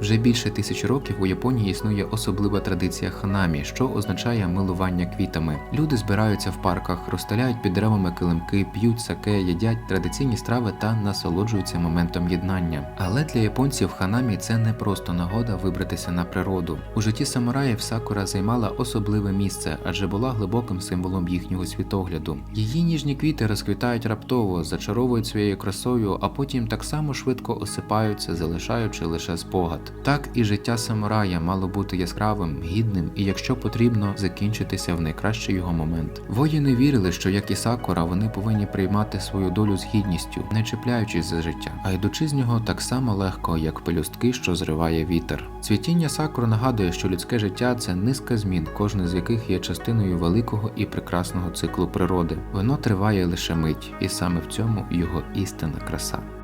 Вже більше тисяч років у Японії існує особлива традиція ханамі, що означає милування квітами. Люди збираються в парках, розстеляють під деревами килимки, п'ють саке, їдять традиційні страви та насолоджуються моментом єднання. Але для японців ханамі це не просто нагода вибратися на природу. У житті самураїв сакура займала особливе місце, адже була глибоким символом їхнього світогляду. Її ніжні квіти розквітають раптово, зачаровують своєю красою, а потім так само швидко осипаються, залишаючи лише спогад. Так і життя самурая мало бути яскравим, гідним і, якщо потрібно, закінчитися в найкращий його момент. Воїни вірили, що як і сакура, вони повинні приймати свою долю з гідністю, не чіпляючись за життя, а йдучи з нього так само легко, як пелюстки, що зриває вітер. Цвітіння сакур нагадує, що людське життя це низка змін, кожна з яких є частиною великого і прекрасного циклу природи. Воно триває лише мить, і саме в цьому його істинна краса.